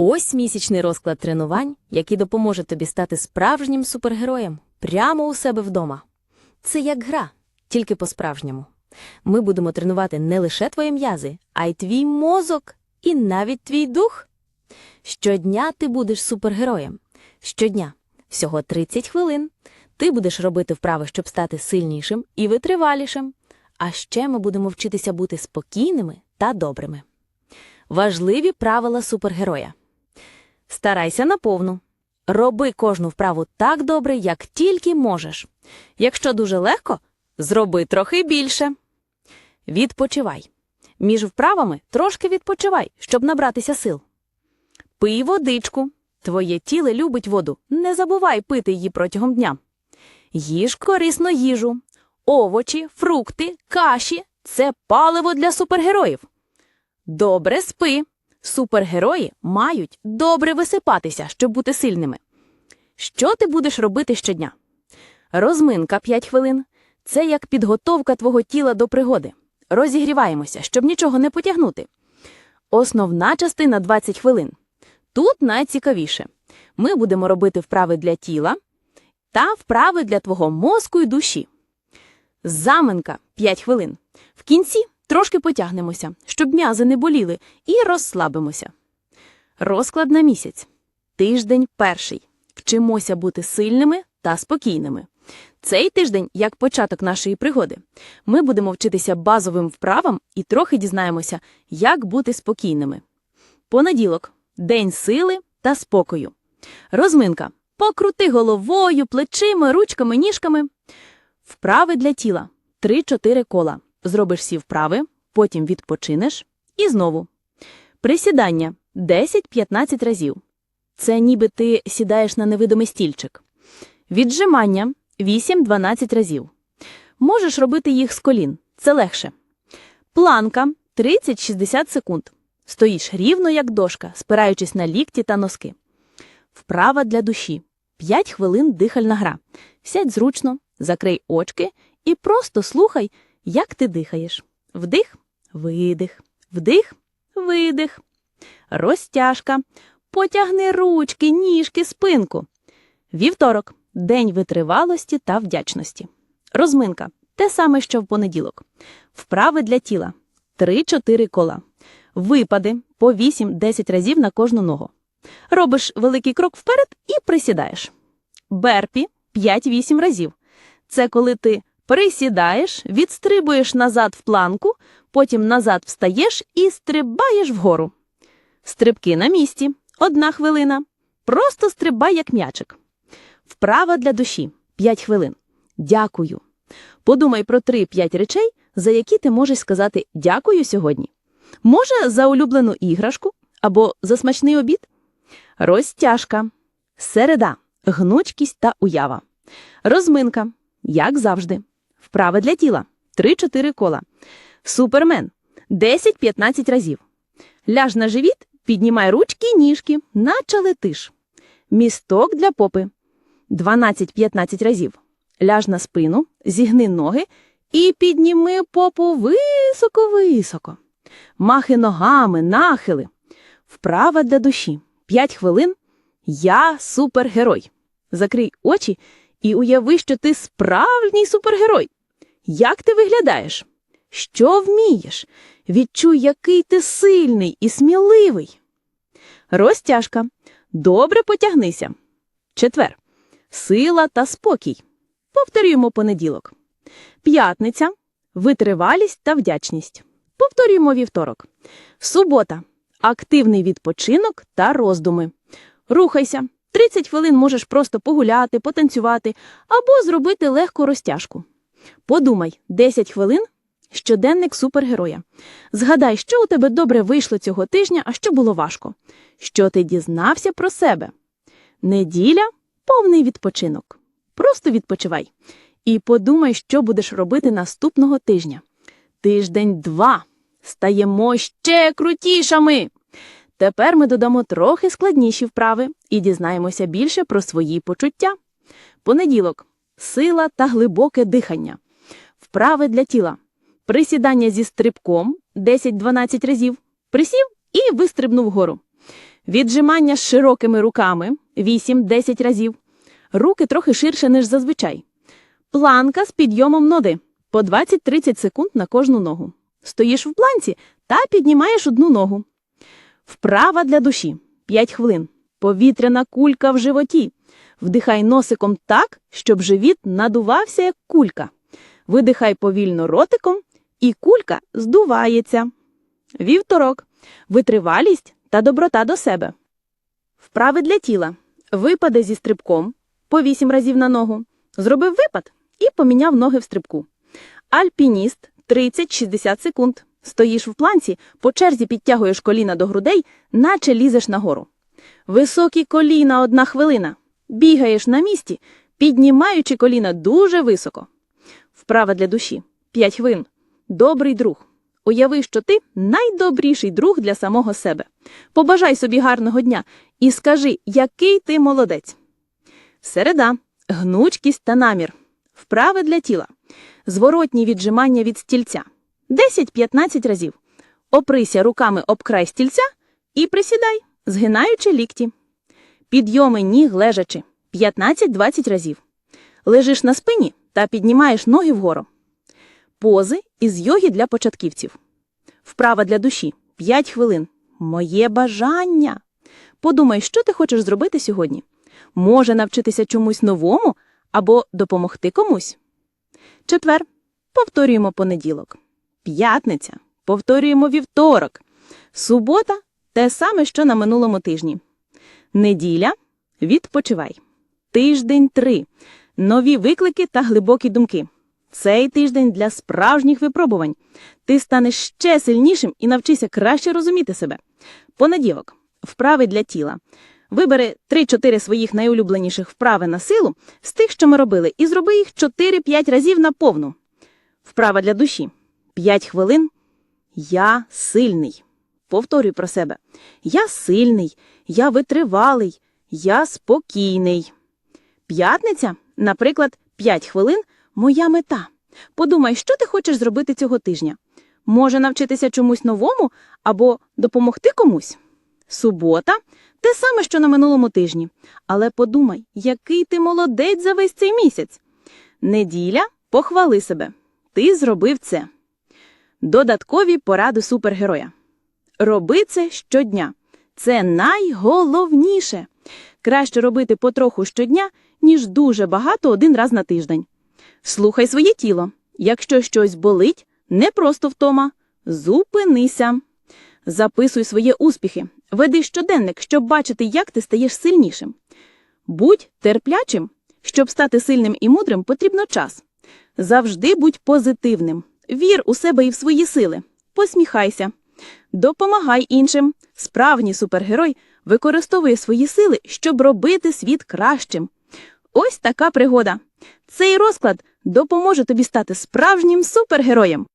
Ось місячний розклад тренувань, який допоможе тобі стати справжнім супергероєм прямо у себе вдома. Це як гра, тільки по-справжньому. Ми будемо тренувати не лише твої м'язи, а й твій мозок і навіть твій дух. Щодня ти будеш супергероєм. Щодня, всього 30 хвилин. Ти будеш робити вправи, щоб стати сильнішим і витривалішим. А ще ми будемо вчитися бути спокійними та добрими. Важливі правила супергероя. Старайся наповну. Роби кожну вправу так добре, як тільки можеш. Якщо дуже легко, зроби трохи більше. Відпочивай. Між вправами трошки відпочивай, щоб набратися сил. Пий водичку. Твоє тіло любить воду. Не забувай пити її протягом дня. Їж корисну їжу. Овочі, фрукти, каші це паливо для супергероїв. Добре спи. Супергерої мають добре висипатися, щоб бути сильними. Що ти будеш робити щодня? Розминка 5 хвилин. Це як підготовка твого тіла до пригоди. Розігріваємося, щоб нічого не потягнути. Основна частина 20 хвилин. Тут найцікавіше. Ми будемо робити вправи для тіла та вправи для твого мозку і душі. Заминка 5 хвилин. В кінці трошки потягнемося, щоб м'язи не боліли, і розслабимося. Розклад на місяць. Тиждень перший. Вчимося бути сильними та спокійними. Цей тиждень як початок нашої пригоди. Ми будемо вчитися базовим вправам і трохи дізнаємося, як бути спокійними. Понеділок день сили та спокою. Розминка. Покрути головою, плечима, ручками, ніжками. Вправи для тіла. 3-4 кола. Зробиш всі вправи, потім відпочинеш і знову. Присідання 10-15 разів. Це ніби ти сідаєш на невидимий стільчик. Віджимання 8-12 разів. Можеш робити їх з колін. Це легше. Планка 30-60 секунд. Стоїш рівно, як дошка, спираючись на лікті та носки. Вправа для душі. 5 хвилин дихальна гра. Сядь зручно, закрий очки і просто слухай, як ти дихаєш. Вдих, видих, вдих, видих. Розтяжка. Потягни ручки, ніжки, спинку. Вівторок. День витривалості та вдячності. Розминка. Те саме, що в понеділок. Вправи для тіла. 3-4 кола. Випади по 8-10 разів на кожну ногу. Робиш великий крок вперед і присідаєш. Берпі 5-8 разів. Це коли ти присідаєш, відстрибуєш назад в планку, потім назад встаєш і стрибаєш вгору. Стрибки на місці. Одна хвилина. Просто стрибай, як м'ячик. Вправа для душі 5 хвилин. Дякую. Подумай про 3-5 речей, за які ти можеш сказати дякую сьогодні. Може, за улюблену іграшку або за смачний обід? Розтяжка. Середа. Гнучкість та уява. Розминка. Як завжди. Вправи для тіла. 3-4 кола. Супермен. 10-15 разів. Ляж на живіт, піднімай ручки і ніжки, наче летиш. Місток для попи. 12-15 разів. Ляж на спину, зігни ноги і підніми попу високо-високо. Махи ногами, нахили. Вправа для душі. 5 хвилин. Я супергерой. Закрий очі і уяви, що ти справжній супергерой. Як ти виглядаєш? Що вмієш? Відчуй, який ти сильний і сміливий. Розтяжка. Добре потягнися. Четвер. Сила та спокій. Повторюємо понеділок. П'ятниця. Витривалість та вдячність. Повторюємо вівторок. Субота. Активний відпочинок та роздуми. Рухайся. 30 хвилин можеш просто погуляти, потанцювати або зробити легку розтяжку. Подумай 10 хвилин щоденник супергероя. Згадай, що у тебе добре вийшло цього тижня, а що було важко. Що ти дізнався про себе. Неділя повний відпочинок. Просто відпочивай. І подумай, що будеш робити наступного тижня. Тиждень два. Стаємо ще крутішими. Тепер ми додамо трохи складніші вправи і дізнаємося більше про свої почуття. Понеділок. Сила та глибоке дихання. Вправи для тіла. Присідання зі стрибком 10-12 разів. Присів і вистрибнув вгору. Віджимання з широкими руками 8-10 разів. Руки трохи ширше, ніж зазвичай. Планка з підйомом ноги по 20-30 секунд на кожну ногу. Стоїш в планці та піднімаєш одну ногу. Вправа для душі 5 хвилин. Повітряна кулька в животі. Вдихай носиком так, щоб живіт надувався як кулька. Видихай повільно ротиком, і кулька здувається. Вівторок. Витривалість та доброта до себе. Вправи для тіла. Випади зі стрибком по 8 разів на ногу. Зробив випад і поміняв ноги в стрибку. Альпініст 30-60 секунд. Стоїш в планці, по черзі підтягуєш коліна до грудей, наче лізеш нагору. Високі коліна одна хвилина. Бігаєш на місці, піднімаючи коліна дуже високо. Вправа для душі 5 хвилин. Добрий друг. Уяви, що ти найдобріший друг для самого себе. Побажай собі гарного дня і скажи, який ти молодець. Середа. Гнучкість та намір. Вправи для тіла. Зворотні віджимання від стільця. 10-15 разів. Оприся руками об край стільця і присідай, згинаючи лікті. Підйоми ніг лежачи. 15-20 разів. Лежиш на спині та піднімаєш ноги вгору. Пози із йоги для початківців. Вправа для душі 5 хвилин. Моє бажання. Подумай, що ти хочеш зробити сьогодні. Може навчитися чомусь новому або допомогти комусь. Четвер. Повторюємо понеділок. П'ятниця. Повторюємо вівторок. Субота те саме, що на минулому тижні. Неділя. Відпочивай. Тиждень 3. Нові виклики та глибокі думки. Цей тиждень для справжніх випробувань. Ти станеш ще сильнішим і навчися краще розуміти себе. Понеділок. Вправи для тіла. Вибери 3-4 своїх найулюбленіших вправи на силу з тих, що ми робили, і зроби їх 4-5 разів на повну. Вправа для душі. 5 хвилин. Я сильний. Повторюй про себе. Я сильний, я витривалий, я спокійний. П'ятниця, наприклад, 5 хвилин моя мета. Подумай, що ти хочеш зробити цього тижня. Може навчитися чомусь новому або допомогти комусь. Субота те саме, що на минулому тижні. Але подумай, який ти молодець за весь цей місяць. Неділя похвали себе. Ти зробив це. Додаткові поради супергероя. Роби це щодня. Це найголовніше. Краще робити потроху щодня, ніж дуже багато один раз на тиждень. Слухай своє тіло. Якщо щось болить, не просто втома, зупинися. Записуй свої успіхи. Веди щоденник, щоб бачити, як ти стаєш сильнішим. Будь терплячим. Щоб стати сильним і мудрим, потрібно час. Завжди будь позитивним. Вір у себе і в свої сили. Посміхайся. Допомагай іншим. Справжній супергерой використовує свої сили, щоб робити світ кращим. Ось така пригода. Цей розклад допоможе тобі стати справжнім супергероєм.